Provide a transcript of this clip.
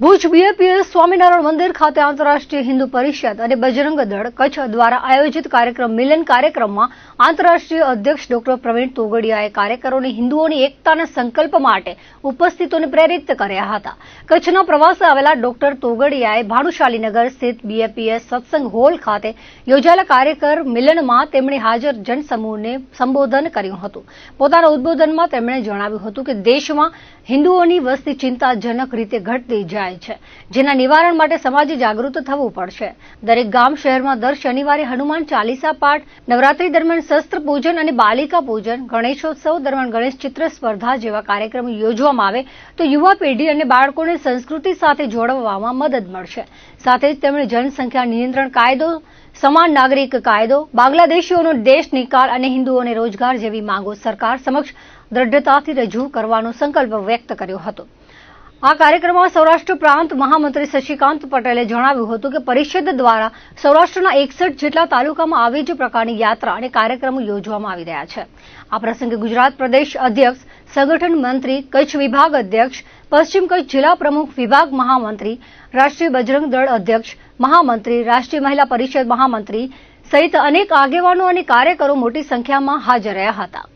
Bhuj BAPS Swaminarayan મંદિર ખાતે આંતરરાષ્ટ્રીય હિન્દુ પરિષદ અને બજરંગ દળ કચ્છ દ્વારા આયોજિત કાર્યક્રમ મિલન કાર્યક્રમમાં આંતરરાષ્ટ્રીય અધ્યક્ષ ડોક્ટર પ્રવીણ તોગડિયાએ કાર્યકરોને હિન્દુઓની એકતાના સંકલ્પ માટે ઉપસ્થિતોને પ્રેરિત કર્યા હતા. કચ્છના પ્રવાસે આવેલા ડોક્ટર તોગડિયાએ ભાનુશાલીનગર સ્થિત બીએપીએસ સત્સંગ હોલ ખાતે યોજાયેલા કાર્યકર મિલનમાં તેમણે હાજર જનસમૂહને સંબોધન કર્યું હતું. પોતાના ઉદબોધનમાં તેમણે જણાવ્યું હતું કે દેશમાં હિન્દુઓની વસ્તી ચિંતાજનક રીતે ઘટતી જાય છે, જેના નિવારણ માટે સમાજે જાગૃત થવું પડશે. દરેક ગામ શહેરમાં દર શનિવારે હનુમાન ચાલીસા પાઠ, નવરાત્રી દરમિયાન શસ્ત્ર પૂજન અને બાલિકા પૂજન, ગણેશોત્સવ દરમિયાન ગણેશ ચિત્ર સ્પર્ધા જેવા કાર્યક્રમો યોજવામાં આવે, તો યુવા પેઢી અને બાળકોને સંસ્કૃતિ સાથે જોડવામાં મદદ મળશે. સાથે જ તેમણે જનસંખ્યા નિયંત્રણ કાયદો, સમાન નાગરિક કાયદો, બાંગ્લાદેશીઓનો દેશ નિકાલ અને હિન્દુઓને રોજગાર જેવી માંગો સરકાર સમક્ષ દ્રઢતાથી રજૂ કરવાનો સંકલ્પ વ્યક્ત કર્યો હતો. આ કાર્યક્રમમાં સૌરાષ્ટ્ર પ્રાંત મહામંત્રી શશિકાંત પટેલે જણાવ્યું હતું કે પરિષદ દ્વારા સૌરાષ્ટ્રના એકસઠ જેટલા તાલુકામાં આવી જ પ્રકારની યાત્રા અને કાર્યક્રમો યોજવામાં આવી રહ્યા છે. આ પ્રસંગે ગુજરાત પ્રદેશ અધ્યક્ષ, સંગઠન મંત્રી, કચ્છ વિભાગ અધ્યક્ષ, પશ્ચિમ કચ્છ જિલ્લા પ્રમુખ વિભાગ મહામંત્રી, રાષ્ટ્રીય બજરંગ દળ અધ્યક્ષ, મહામંત્રી, રાષ્ટ્રીય મહિલા પરિષદ મહામંત્રી સહિત અનેક આગેવાનો અને કાર્યકરો મોટી સંખ્યામાં હાજર રહ્યા હતા.